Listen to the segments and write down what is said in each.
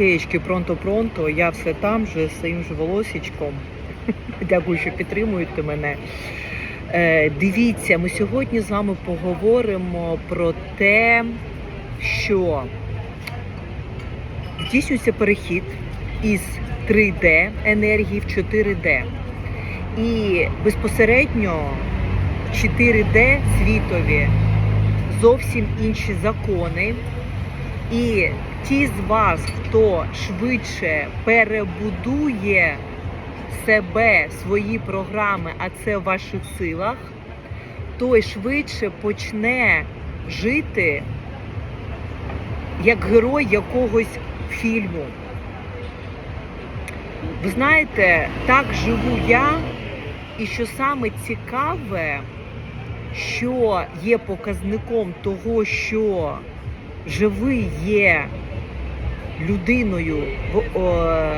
феєчки, пронто-пронто, я все там же з своїм же волосічком. Дякую, що підтримуєте мене. Е, дивіться, ми сьогодні з вами поговоримо про те, що здійснюється перехід із 3D енергії в 4D. І безпосередньо 4D світові зовсім інші закони. І ті з вас, хто швидше перебудує себе, свої програми, а це в ваших силах, той швидше почне жити як герой якогось фільму. Ви знаєте, так живу я, і що саме цікаве, що є показником того, що живий є людиною,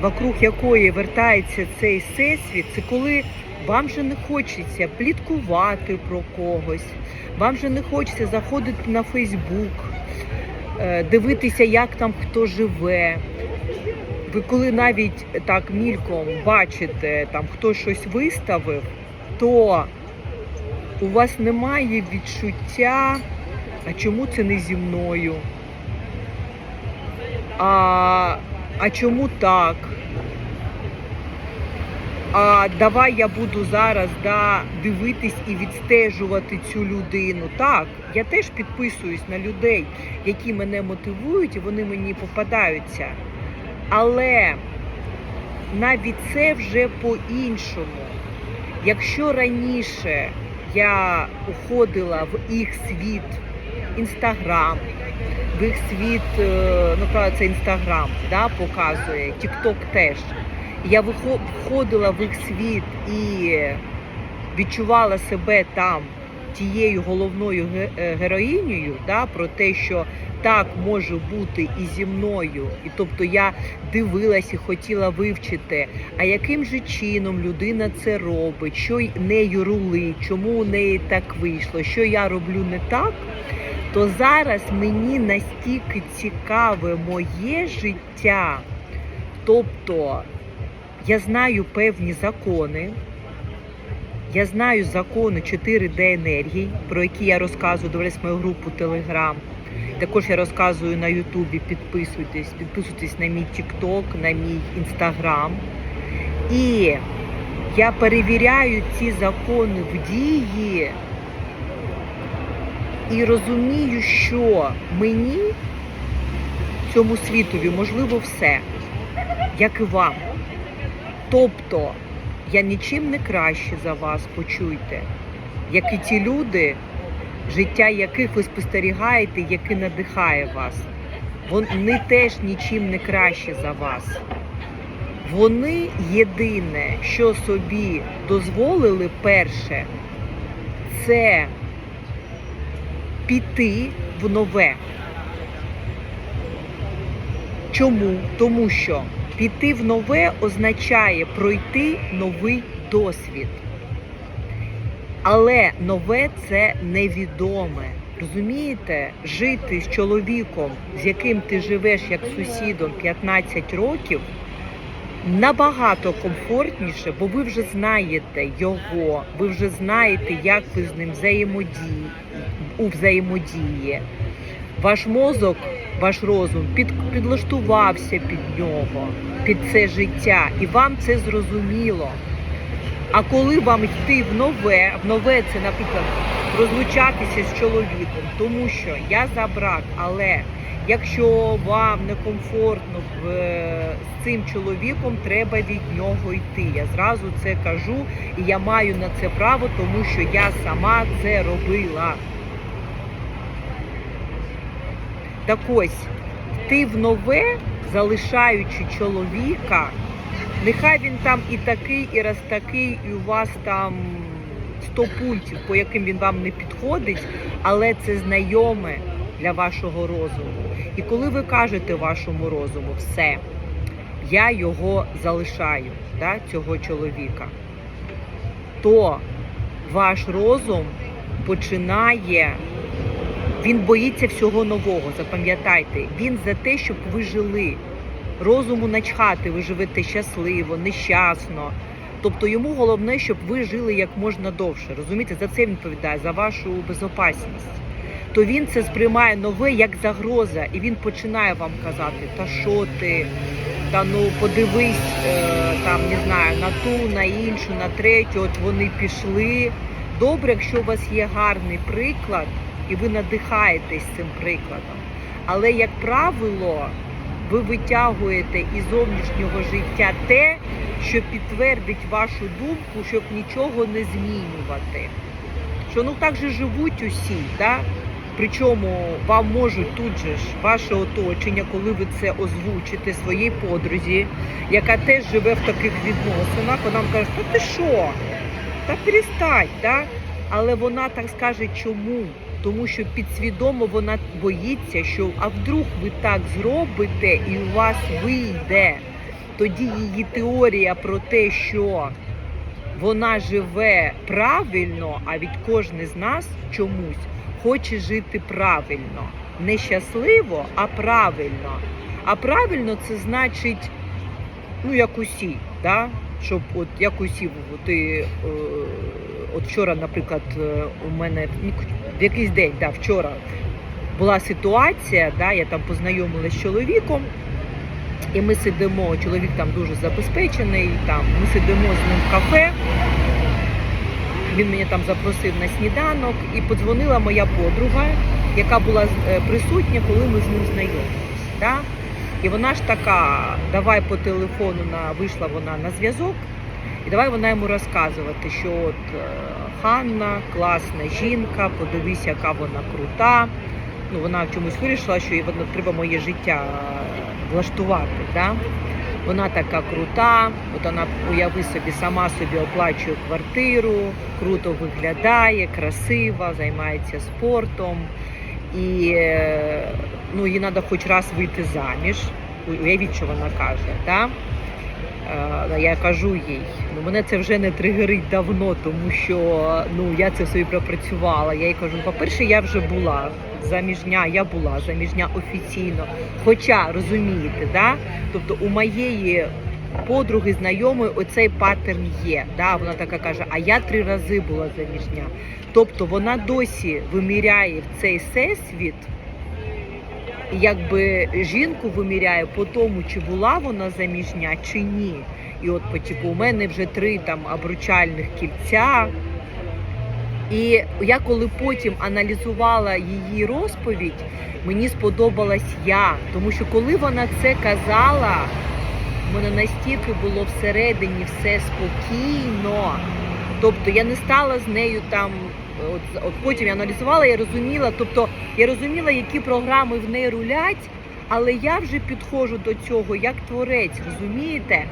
вокруг якої вертається цей всесвіт, це коли вам же не хочеться пліткувати про когось, вам же не хочеться заходити на Фейсбук, е, дивитися, як там хто живе. Ви коли навіть так мільком бачите, там хто щось виставив, то у вас немає відчуття, а чому це не зі мною? А, а чому так? А давай я буду зараз да, дивитись і відстежувати цю людину. Так, я теж підписуюсь на людей, які мене мотивують, і вони мені попадаються. Але навіть це вже по-іншому. Якщо раніше я уходила в їх світ інстаграм, в їх світ, е, ну правда, це інстаграм, да, показує, Тікток теж. Я виходила в їх світ і відчувала себе там тією головною е, героїнею, да, про те, що так може бути і зі мною. І тобто я дивилась і хотіла вивчити, а яким же чином людина це робить, що нею рулить, чому у неї так вийшло, що я роблю не так. То зараз мені настільки цікаве моє життя. Тобто я знаю певні закони, я знаю закони 4D енергії, про які я розказую, дивлюсь мою групу Telegram. Також я розказую на Ютубі, підписуйтесь, підписуйтесь на мій TikTok, на мій Instagram. І я перевіряю ці закони в дії і розумію, що мені, цьому світові, можливо все, як і вам. Тобто я нічим не краще за вас, почуйте, як і ті люди, життя яких ви спостерігаєте, яке надихає вас. Вони теж нічим не краще за вас. Вони єдине, що собі дозволили перше, це піти в нове. Чому? Тому що піти в нове означає пройти новий досвід. Але нове це невідоме. Розумієте, жити з чоловіком, з яким ти живеш як сусідом 15 років, набагато комфортніше, бо ви вже знаєте його, ви вже знаєте, як ви з ним взаємодії, у взаємодії. Ваш мозок, ваш розум під, підлаштувався під нього, під це життя, і вам це зрозуміло. А коли вам йти в нове, в нове це, наприклад, розлучатися з чоловіком, тому що я за брак, але якщо вам некомфортно в, е, з цим чоловіком, треба від нього йти. Я зразу це кажу, і я маю на це право, тому що я сама це робила. Так ось, йти в нове, залишаючи чоловіка, нехай він там і такий, і раз такий, і у вас там 100 пунктів, по яким він вам не підходить, але це знайоме для вашого розуму. І коли ви кажете вашому розуму, все, я його залишаю, да, цього чоловіка, то ваш розум починає він боїться всього нового. Запам'ятайте, він за те, щоб ви жили. Розуму начхати, ви живете щасливо, нещасно. Тобто йому головне, щоб ви жили як можна довше. Розумієте, за це він відповідає, за вашу безопасність. То він це сприймає нове як загроза, і він починає вам казати, та що ти, та ну подивись е, там, не знаю, на ту, на іншу, на третю, от вони пішли. Добре, якщо у вас є гарний приклад, і ви надихаєтесь цим прикладом. Але, як правило, ви витягуєте із зовнішнього життя те, що підтвердить вашу думку, щоб нічого не змінювати. Що ну так же живуть усі, да? Причому вам можуть тут же ж ваше оточення, коли ви це озвучите своїй подрузі, яка теж живе в таких відносинах, вона вам каже, та ти що? Та перестань, да? але вона так скаже, чому? Тому що підсвідомо вона боїться, що а вдруг ви так зробите і у вас вийде. Тоді її теорія про те, що вона живе правильно, а від кожної з нас чомусь хоче жити правильно. Не щасливо, а правильно. А правильно це значить, ну, як усі, да? щоб от як усі, ти, е, от вчора, наприклад, е, у мене в якийсь день, да, вчора була ситуація, да, я там познайомилася з чоловіком, і ми сидимо, чоловік там дуже забезпечений, там, ми сидимо з ним в кафе. Він мене там запросив на сніданок і подзвонила моя подруга, яка була е, присутня, коли ми з ним знайомилися. Да? І вона ж така, давай по телефону на вийшла вона на зв'язок, і давай вона йому розказувати, що от е, Ханна класна жінка, подивись, яка вона крута. Ну, вона в чомусь вирішила, що їй треба моє життя влаштувати. Да? Вона така крута, от вона уяви собі, сама собі оплачує квартиру, круто виглядає, красива, займається спортом. І е, ну, їй треба хоч раз вийти заміж. Уявіть, що вона каже. Да? Я кажу їй, ну мене це вже не тригерить давно, тому що ну я це собі пропрацювала. Я їй кажу, по-перше, я вже була заміжня, я була заміжня офіційно. Хоча розумієте, да? тобто у моєї подруги знайомої оцей паттерн є. Да? Вона така каже, а я три рази була заміжня. Тобто вона досі виміряє в цей всесвіт якби жінку виміряє по тому, чи була вона заміжня, чи ні. І от по типу, у мене вже три там обручальних кільця. І я коли потім аналізувала її розповідь, мені сподобалась я. Тому що коли вона це казала, в мене настільки було всередині все спокійно. Тобто я не стала з нею там. От, от потім я аналізувала, я розуміла, тобто я розуміла, які програми в неї рулять, але я вже підходжу до цього як творець, розумієте?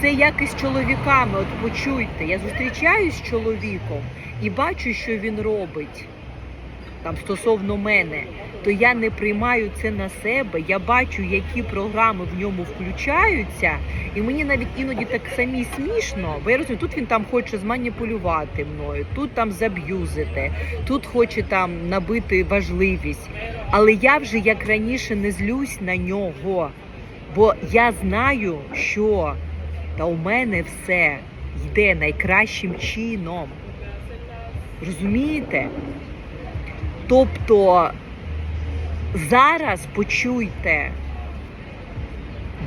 Це як із чоловіками. От почуйте, я зустрічаюсь з чоловіком і бачу, що він робить там стосовно мене, то я не приймаю це на себе. Я бачу, які програми в ньому включаються, і мені навіть іноді так самі смішно, бо я розумію, тут він там хоче зманіпулювати мною, тут там заб'юзити, тут хоче там набити важливість. Але я вже як раніше не злюсь на нього, бо я знаю, що та у мене все йде найкращим чином. Розумієте? Тобто зараз почуйте,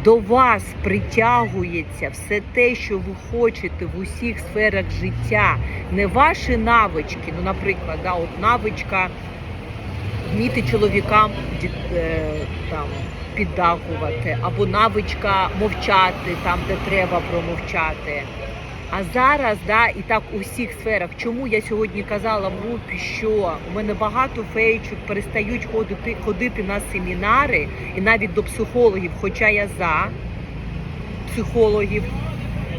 до вас притягується все те, що ви хочете в усіх сферах життя, не ваші навички. Ну, наприклад, да, от навичка вміти чоловікам е, там, піддакувати, або навичка мовчати там, де треба промовчати. А зараз, да, і так у всіх сферах, чому я сьогодні казала в групі, що у мене багато феєчок перестають ходити, ходити на семінари і навіть до психологів, хоча я за психологів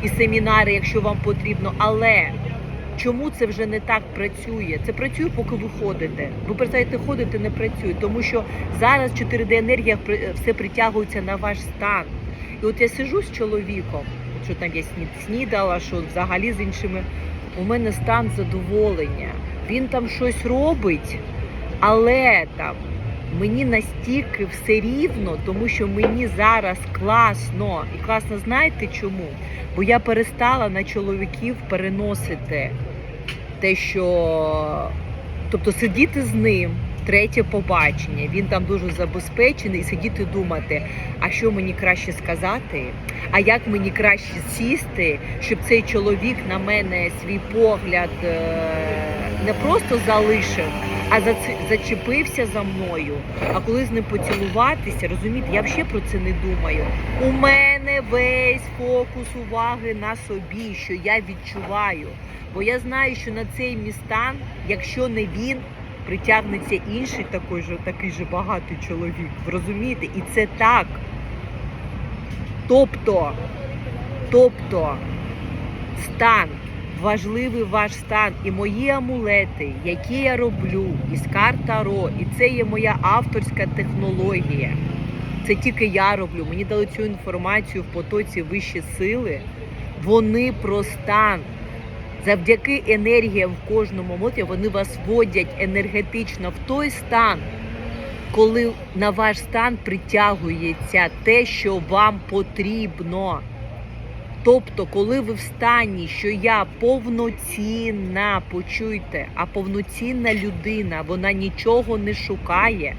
і семінари, якщо вам потрібно. Але чому це вже не так працює? Це працює, поки ви ходите. Ви перестаєте ходити, не працює, тому що зараз 4D енергія все притягується на ваш стан. І от я сижу з чоловіком, що там я сні- снідала, що взагалі з іншими. У мене стан задоволення. Він там щось робить, але там Мені настільки все рівно, тому що мені зараз класно. І класно знаєте чому? Бо я перестала на чоловіків переносити те, що тобто сидіти з ним, третє побачення, він там дуже забезпечений, і сидіти думати, а що мені краще сказати, а як мені краще сісти, щоб цей чоловік на мене свій погляд е, не просто залишив, а зачепився за мною. А коли з ним поцілуватися, розумієте, я взагалі про це не думаю. У мене весь фокус уваги на собі, що я відчуваю. Бо я знаю, що на цей мій стан, якщо не він, притягнеться інший такий же, такий же багатий чоловік. Розумієте? І це так. Тобто, тобто, стан, важливий ваш стан і мої амулети, які я роблю із карт Таро, і це є моя авторська технологія. Це тільки я роблю. Мені дали цю інформацію в потоці вищі сили. Вони про стан. Завдяки енергіям в кожному моті вони вас вводять енергетично в той стан, коли на ваш стан притягується те, що вам потрібно. Тобто, коли ви в стані, що я повноцінна, почуйте, а повноцінна людина, вона нічого не шукає.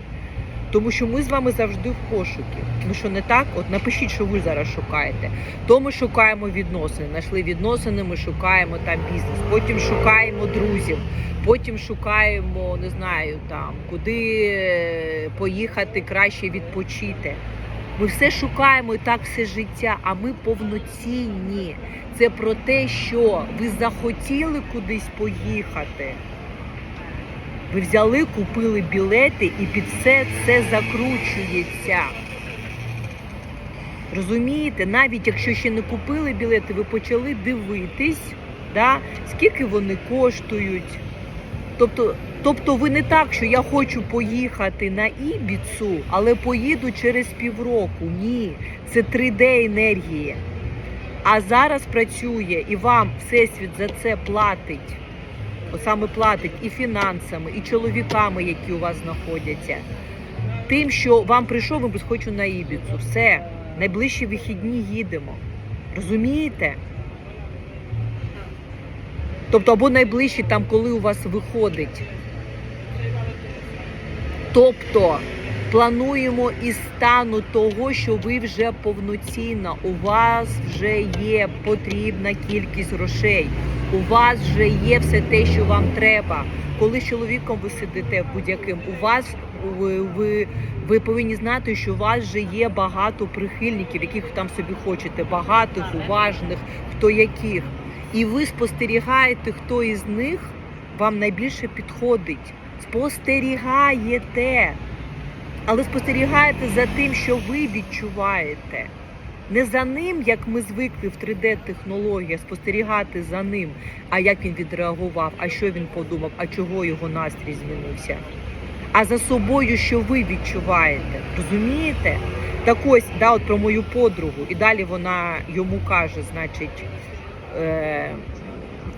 Тому що ми з вами завжди в пошукі. Ну що не так? От напишіть, що ви зараз шукаєте. То ми шукаємо відносини. Знайшли відносини, ми шукаємо там бізнес. Потім шукаємо друзів. Потім шукаємо, не знаю, там куди е, поїхати краще відпочити. Ми все шукаємо і так все життя, а ми повноцінні. Це про те, що ви захотіли кудись поїхати. Ви взяли, купили білети і під все це закручується. Розумієте, навіть якщо ще не купили білети, ви почали дивитись, да, скільки вони коштують. Тобто, тобто ви не так, що я хочу поїхати на Ібіцу, але поїду через півроку. Ні, це 3D енергії. А зараз працює і вам Всесвіт за це платить. От саме платить і фінансами, і чоловіками, які у вас знаходяться. Тим, що вам прийшов, ви хочу на Ібіцу. Все, найближчі вихідні їдемо. Розумієте? Тобто, або найближчі там, коли у вас виходить. Тобто плануємо із стану того, що ви вже повноцінна, у вас вже є потрібна кількість грошей, у вас вже є все те, що вам треба. Коли з чоловіком ви сидите будь-яким, у вас ви, ви, ви повинні знати, що у вас вже є багато прихильників, яких ви там собі хочете, багатих, уважних, хто яких. І ви спостерігаєте, хто із них вам найбільше підходить. Спостерігаєте. Але спостерігаєте за тим, що ви відчуваєте. Не за ним, як ми звикли в 3D-технологія, спостерігати за ним, а як він відреагував, а що він подумав, а чого його настрій змінився. А за собою, що ви відчуваєте. Розумієте? Так ось, да, от про мою подругу. І далі вона йому каже, значить, е,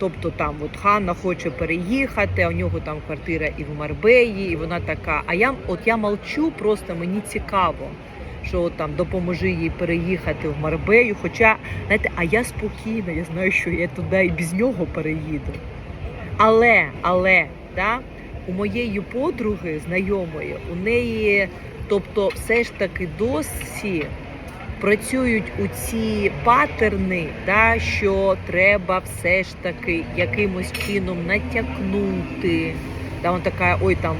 тобто там от Ханна хоче переїхати, а у нього там квартира і в Марбеї, і вона така. А я от я молчу, просто мені цікаво, що от там допоможи їй переїхати в Марбею. Хоча, знаєте, а я спокійна, я знаю, що я туди і без нього переїду. Але, але, да, у моєї подруги знайомої, у неї, тобто, все ж таки досі працюють у ці патерни, да, що треба все ж таки якимось чином натякнути. Да, вона така, ой, там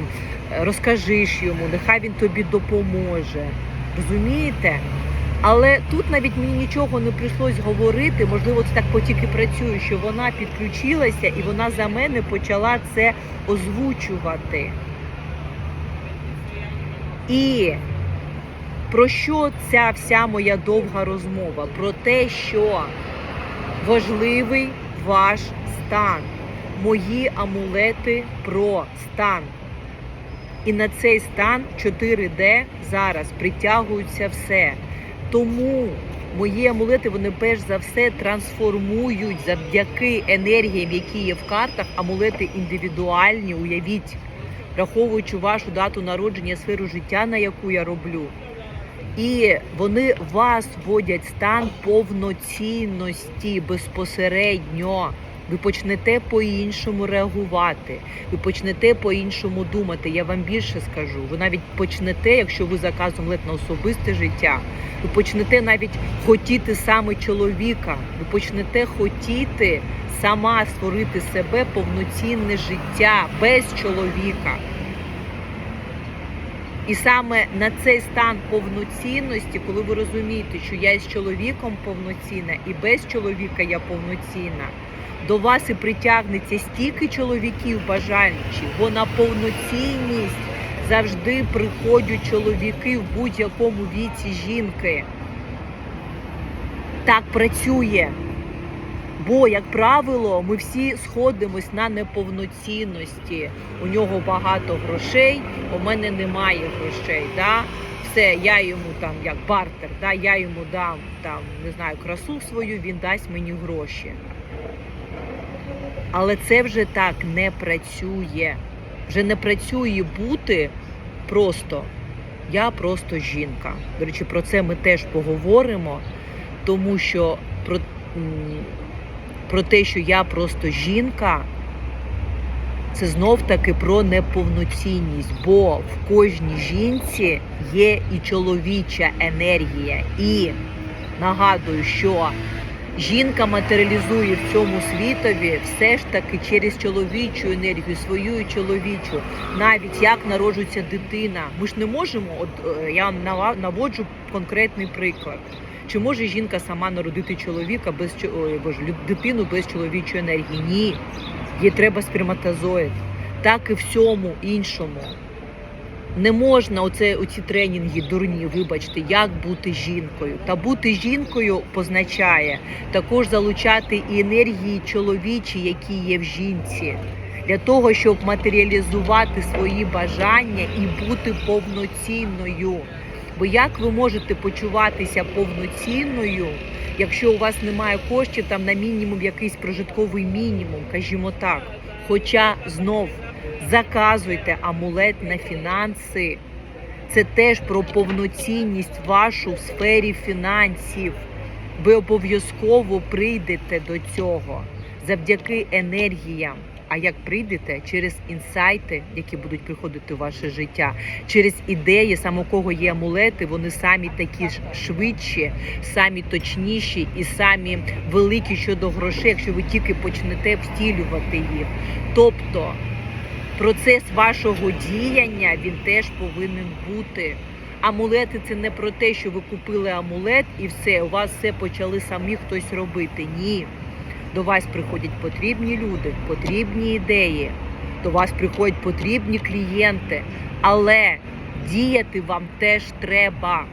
розкажиш йому, нехай він тобі допоможе. Розумієте? Але тут навіть мені нічого не прийшлось говорити. Можливо, це так потільки працює, що вона підключилася і вона за мене почала це озвучувати. І про що ця вся моя довга розмова? Про те, що важливий ваш стан. Мої амулети про стан. І на цей стан 4D зараз притягується все. Тому мої амулети вони перш за все трансформують завдяки енергіям, які є в картах. Амулети індивідуальні, уявіть. враховуючи вашу дату народження, сферу життя, на яку я роблю. І вони вас вводять стан повноцінності безпосередньо. Ви почнете по-іншому реагувати, ви почнете по-іншому думати. Я вам більше скажу. Ви навіть почнете, якщо ви заказом лед на особисте життя, ви почнете навіть хотіти саме чоловіка. Ви почнете хотіти сама створити себе повноцінне життя без чоловіка. І саме на цей стан повноцінності, коли ви розумієте, що я з чоловіком повноцінна і без чоловіка я повноцінна, до вас і притягнеться стільки чоловіків бажаючих, бо на повноцінність завжди приходять чоловіки в будь-якому віці жінки. Так працює. Бо, як правило, ми всі сходимось на неповноцінності. У нього багато грошей, у мене немає грошей. Да? Все, я йому там як бартер, да? я йому дам там, не знаю, красу свою, він дасть мені гроші. Але це вже так не працює. Вже не працює бути просто. Я просто жінка. До речі, про це ми теж поговоримо, тому що про, про те, що я просто жінка, це знов таки про неповноцінність, бо в кожній жінці є і чоловіча енергія. І нагадую, що жінка матеріалізує в цьому світові все ж таки через чоловічу енергію, свою чоловічу, навіть як народжується дитина. Ми ж не можемо, от е, я наводжу конкретний приклад. Чи може жінка сама народити чоловіка без ой, боже, дитину без чоловічої енергії? Ні. Їй треба сперматозоїд. Так і всьому іншому. Не можна оце, оці тренінги дурні, вибачте, як бути жінкою. Та бути жінкою позначає також залучати і енергії чоловічі, які є в жінці, для того, щоб матеріалізувати свої бажання і бути повноцінною. Бо як ви можете почуватися повноцінною, якщо у вас немає коштів там на мінімум якийсь прожитковий мінімум, кажімо так. Хоча знов заказуйте амулет на фінанси. Це теж про повноцінність вашу в сфері фінансів. Ви обов'язково прийдете до цього завдяки енергіям. А як прийдете через інсайти, які будуть приходити в ваше життя, через ідеї, саме кого є амулети, вони самі такі ж швидші, самі точніші і самі великі щодо грошей, якщо ви тільки почнете втілювати їх. Тобто процес вашого діяння він теж повинен бути. Амулети це не про те, що ви купили амулет і все, у вас все почали самі хтось робити. Ні. До вас приходять потрібні люди, потрібні ідеї, до вас приходять потрібні клієнти, але діяти вам теж треба.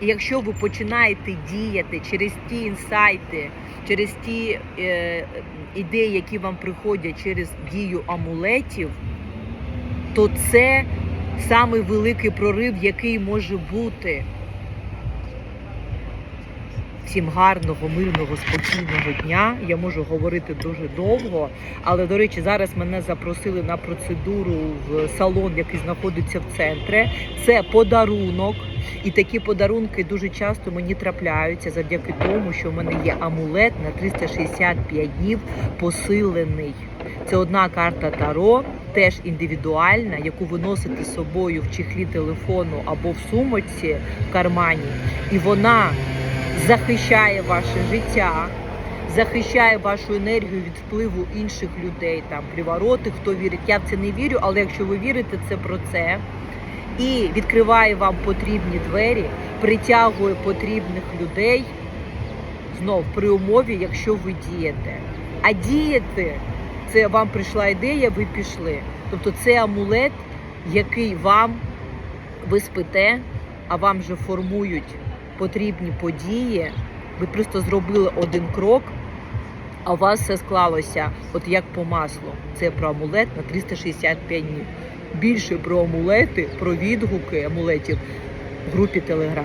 І якщо ви починаєте діяти через ті інсайти, через ті е, ідеї, які вам приходять через дію амулетів, то це самий великий прорив, який може бути. Всім гарного, мирного, спокійного дня. Я можу говорити дуже довго. Але, до речі, зараз мене запросили на процедуру в салон, який знаходиться в центрі. Це подарунок. І такі подарунки дуже часто мені трапляються завдяки тому, що в мене є амулет на 365 днів посилений. Це одна карта Таро, теж індивідуальна, яку ви носите з собою в чехлі телефону або в сумочці в кармані. І вона захищає ваше життя, захищає вашу енергію від впливу інших людей, там привороти, хто вірить. Я в це не вірю, але якщо ви вірите, це про це. І відкриває вам потрібні двері, притягує потрібних людей знов при умові, якщо ви дієте. А діяти це вам прийшла ідея, ви пішли. Тобто це амулет, який вам ви спите, а вам вже формують потрібні події. Ви просто зробили один крок, а у вас все склалося, от як по маслу. Це про амулет на 365 днів. Більше про амулети, про відгуки амулетів в групі Телеграм.